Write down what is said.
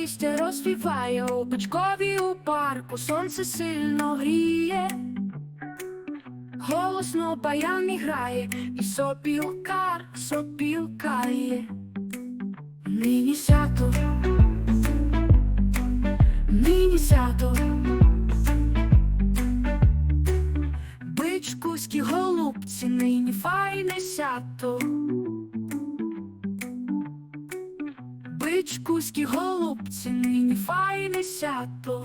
Листя розвіває у бичкові у парку, сонце сильно гріє, голосно баян грає, і сопілкар сопілкає. Нині свято, нині свято. Бичкуські голубці, нині файне сято. Бичкуські голубці, нині файне сято.